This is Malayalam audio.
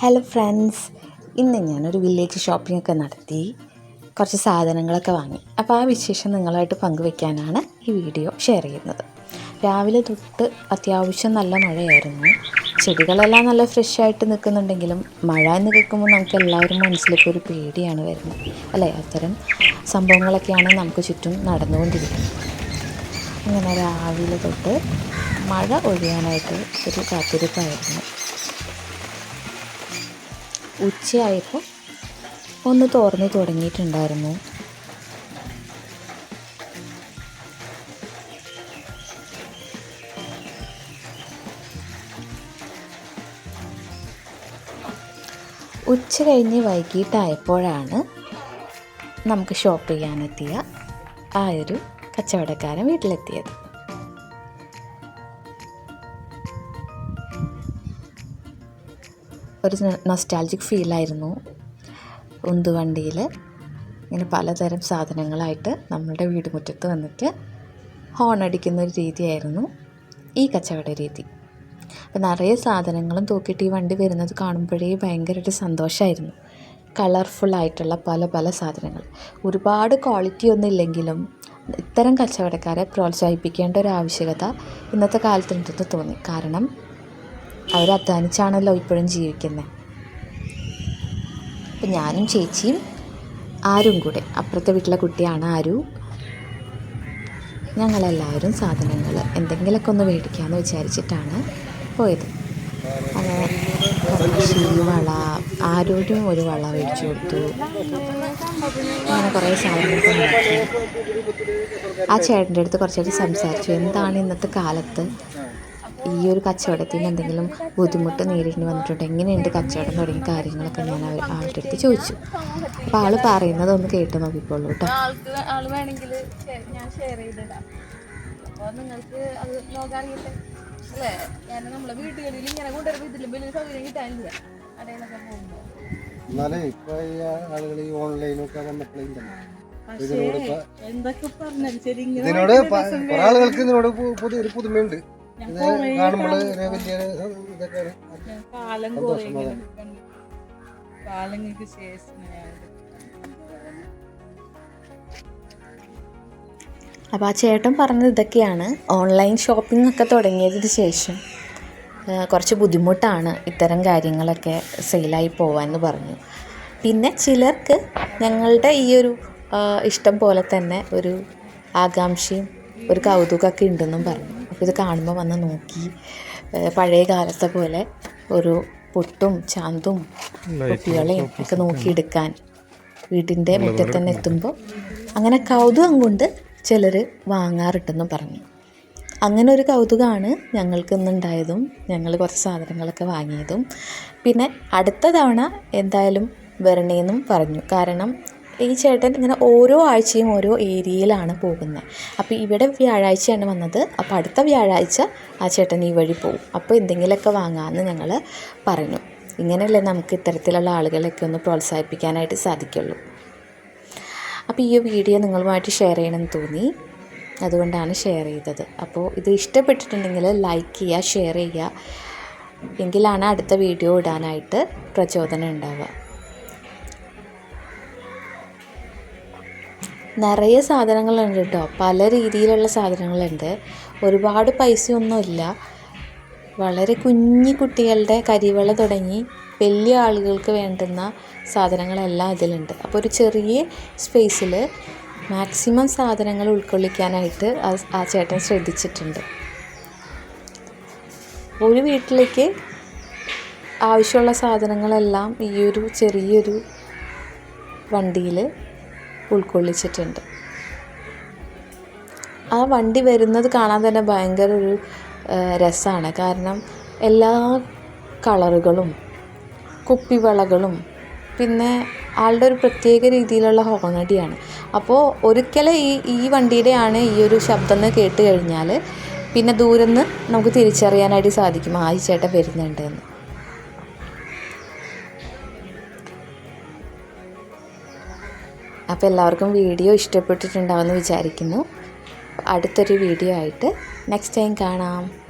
ഹലോ ഫ്രണ്ട്സ് ഇന്ന് ഞാനൊരു വില്ലേജ് ഷോപ്പിംഗ് ഒക്കെ നടത്തി. കുറച്ച് സാധനങ്ങളൊക്കെ വാങ്ങി. അപ്പോൾ ആ വിശേഷം നിങ്ങളായിട്ട് പങ്കുവെക്കാനാണ് ഈ വീഡിയോ ഷെയർ ചെയ്യുന്നത്. രാവിലെ തൊട്ട് അത്യാവശ്യം നല്ല മഴയായിരുന്നു. ചെടികളെല്ലാം നല്ല ഫ്രഷ് ആയിട്ട് നിൽക്കുന്നുണ്ടെങ്കിലും മഴ എന്ന് കേൾക്കുമ്പോൾ നമുക്ക് എല്ലാവരും മനസ്സിലേക്ക് ഒരു പേടിയാണ് വരുന്നത്. അല്ലേ? അത്തരം സംഭവങ്ങളൊക്കെയാണ് നമുക്ക് ചുറ്റും നടന്നുകൊണ്ടിരിക്കുന്നത്. അങ്ങനെ രാവിലെ തൊട്ട് മഴ ഒഴിയാനായിട്ട് ഒരു കാത്തിരിപ്പായിരുന്നു. ഉച്ചയായപ്പോൾ ഒന്ന് തുറന്നു തുടങ്ങിയിട്ടുണ്ടായിരുന്നു. ഉച്ച കഴിഞ്ഞ് വൈകിട്ടായപ്പോഴാണ് നമുക്ക് ഷോപ്പ് ചെയ്യാനെത്തിയ ആ ഒരു കച്ചവടക്കാരൻ വീട്ടിലെത്തിയത്. ഒരു നൊസ്റ്റാൾജിക് ഫീലായിരുന്നു ഉന്തുവണ്ടിയിൽ. ഇങ്ങനെ പലതരം സാധനങ്ങളായിട്ട് നമ്മളുടെ വീടുമുറ്റത്ത് വന്നിട്ട് ഹോൺ അടിക്കുന്ന ഒരു രീതിയായിരുന്നു ഈ കച്ചവട രീതി. അപ്പോൾ നിറയെ സാധനങ്ങളും തൂക്കിയിട്ട് ഈ വണ്ടി വരുന്നത് കാണുമ്പോഴേ ഭയങ്കര ഒരു സന്തോഷമായിരുന്നു കളർഫുള്ളായിട്ടുള്ള പല പല സാധനങ്ങൾ. ഒരുപാട് ക്വാളിറ്റി ഒന്നും ഇല്ലെങ്കിലും ഇത്തരം കച്ചവടക്കാരെ പ്രോത്സാഹിപ്പിക്കേണ്ട ഒരു ആവശ്യകത ഇന്നത്തെ കാലത്തുണ്ടെന്ന് തോന്നി. കാരണം അവർ അധ്വാനിച്ചാണല്ലോ ഇപ്പോഴും ജീവിക്കുന്നത് അപ്പം ഞാനും ചേച്ചിയും ആരും കൂടെ അപ്പുറത്തെ വീട്ടിലെ കുട്ടിയാണ് ആരു ഞങ്ങളെല്ലാവരും സാധനങ്ങൾ എന്തെങ്കിലുമൊക്കെ ഒന്ന് മേടിക്കാമെന്ന് വിചാരിച്ചിട്ടാണ് പോയത്. വള ആരോടും ഒരു വള മേടിച്ചു കൊടുത്തു. അങ്ങനെ കുറേ സാധനങ്ങൾ ആ ചേട്ടന്റെ അടുത്ത് കുറച്ചായിട്ട് സംസാരിച്ചു എന്താണ് ഇന്നത്തെ കാലത്ത്? ഈ ഒരു കച്ചവടത്തിൽ നിന്ന് എന്തെങ്കിലും ബുദ്ധിമുട്ട് നേരിടേണ്ടി വന്നിട്ടുണ്ട്? എങ്ങനെയുണ്ട് കച്ചവടം തുടങ്ങിയ കാര്യങ്ങളൊക്കെ ഞാൻ അവർ ആളുടെ അടുത്ത് ചോദിച്ചു. അപ്പോൾ ആൾ പറയുന്നത് ഒന്ന് കേട്ട് നോക്കിക്കോളൂ കേട്ടോ. ആൾ ആൾ വേണമെങ്കിൽ ഞാൻ ഷെയർ ചെയ്തിടാം. അപ്പോൾ നിങ്ങൾക്ക് അത് അല്ലേ? നമ്മളെ ഇങ്ങനെ കൊണ്ടുവരുമ്പോൾ ഇതിലും വലിയ സൗകര്യം കിട്ടാനില്ല. കടയിലൊക്കെ പോകുമ്പോൾ എന്നാലേ ഇപ്പൊ ആളുകൾ ഈ ഓൺലൈനൊക്കെ വന്നപ്പോഴേ ഇതിനോട് കുറെ ആളുകൾക്ക് ഇതിനോട് പുതിയൊരു പുതുമയുണ്ട്. ഇത് കാണുമ്പോൾ വലിയ ഇതൊക്കെയാണ്. കാലം കുറെ ഇങ്ങനെ കണ്ടു. കാലങ്ങൾക്ക് ശേഷം ഞാൻ അപ്പോൾ ആ ചേട്ടൻ പറഞ്ഞത് ഇതൊക്കെയാണ്. ഓൺലൈൻ ഷോപ്പിംഗ് ഒക്കെ തുടങ്ങിയതിന് ശേഷം കുറച്ച് ബുദ്ധിമുട്ടാണ് ഇത്തരം കാര്യങ്ങളൊക്കെ സെയിലായി പോവാന്ന് പറഞ്ഞു. പിന്നെ ചിലർക്ക് ഞങ്ങളുടെ ഈ ഒരു ഇഷ്ടം പോലെ തന്നെ ഒരു ആകാംക്ഷയും ഒരു കൗതുകമൊക്കെ ഉണ്ടെന്നും പറഞ്ഞു. ഇത് കാണുമ്പോൾ വന്ന് നോക്കി. പഴയ കാലത്തെ പോലെ ഒരു പൊട്ടും ചാന്തും കുട്ടികളെയും ഒക്കെ നോക്കിയെടുക്കാൻ വീടിന്റെ മുറ്റത്ത് തന്നെ എത്തുമ്പോൾ അങ്ങനെ കൗതുകം കൊണ്ട് ചിലർ വാങ്ങാറുണ്ടെന്നും പറഞ്ഞു. അങ്ങനെ ഒരു കൗതുകമാണ് ഞങ്ങൾക്ക് ഇന്നുണ്ടായതും ഞങ്ങൾ കുറച്ച് സാധനങ്ങളൊക്കെ വാങ്ങിയതും. പിന്നെ അടുത്ത തവണ എന്തായാലും വരണേന്നും പറഞ്ഞു. കാരണം ഈ ചേട്ടൻ ഇങ്ങനെ ഓരോ ആഴ്ചയും ഓരോ ഏരിയയിലാണ് പോകുന്നത്. അപ്പോൾ ഇവിടെ വ്യാഴാഴ്ചയാണ് വന്നത്. അപ്പോൾ അടുത്ത വ്യാഴാഴ്ച ആ ചേട്ടൻ ഈ വഴി പോകും. അപ്പോൾ എന്തെങ്കിലുമൊക്കെ വാങ്ങാമെന്ന് ഞങ്ങൾ പറഞ്ഞു ഇങ്ങനെയല്ലേ നമുക്ക് ഇത്തരത്തിലുള്ള ആളുകളെയൊക്കെ ഒന്ന് പ്രോത്സാഹിപ്പിക്കാനായിട്ട് സാധിക്കുള്ളൂ. അപ്പോൾ ഈ വീഡിയോ നിങ്ങളുമായിട്ട് ഷെയർ ചെയ്യണമെന്ന് തോന്നി. അതുകൊണ്ടാണ് ഷെയർ ചെയ്തത്. അപ്പോൾ ഇത് ഇഷ്ടപ്പെട്ടിട്ടുണ്ടെങ്കിൽ ലൈക്ക് ചെയ്യുക ഷെയർ ചെയ്യുക. എങ്കിലാണ് അടുത്ത വീഡിയോ ഇടാനായിട്ട് പ്രചോദനം ഉണ്ടാവുക. നിറയെ സാധനങ്ങളുണ്ട് കേട്ടോ. പല രീതിയിലുള്ള സാധനങ്ങളുണ്ട്. ഒരുപാട് പൈസയൊന്നുമില്ല. വളരെ കുഞ്ഞു കുട്ടികളുടെ കരിവള തുടങ്ങി വലിയ ആളുകൾക്ക് വേണ്ടുന്ന സാധനങ്ങളെല്ലാം അതിലുണ്ട്. അപ്പോൾ ഒരു ചെറിയ സ്പേസിൽ മാക്സിമം സാധനങ്ങൾ ഉൾക്കൊള്ളിക്കാനായിട്ട് ആ- ചേട്ടൻ ശ്രദ്ധിച്ചിട്ടുണ്ട്. ഒരു വീട്ടിലേക്ക് ആവശ്യമുള്ള സാധനങ്ങളെല്ലാം ഈ ഒരു ചെറിയൊരു വണ്ടിയിൽ ഉൾക്കൊള്ളിച്ചിട്ടുണ്ട്. ആ വണ്ടി വരുന്നത് കാണാൻ തന്നെ ഭയങ്കര ഒരു രസമാണ് കാരണം എല്ലാ കളറുകളും കുപ്പിവളകളും പിന്നെ ആളുടെ ഒരു പ്രത്യേക രീതിയിലുള്ള ഹോണടിയാണ്. അപ്പോൾ ഒരിക്കലും ഈ ഈ വണ്ടിയുടെയാണ് ഈ ഒരു ശബ്ദം എന്ന് കേട്ട് കഴിഞ്ഞാൽ പിന്നെ ദൂരെ നിന്ന് നമുക്ക് തിരിച്ചറിയാനായിട്ട് സാധിക്കും ആ ചേട്ടൻ വരുന്നുണ്ട് അപ്പോൾ എല്ലാവർക്കും വീഡിയോ ഇഷ്ടപ്പെട്ടിട്ടുണ്ടാവുമെന്ന് വിചാരിക്കുന്നു. അടുത്തൊരു വീഡിയോ ആയിട്ട് നെക്സ്റ്റ് ടൈം കാണാം.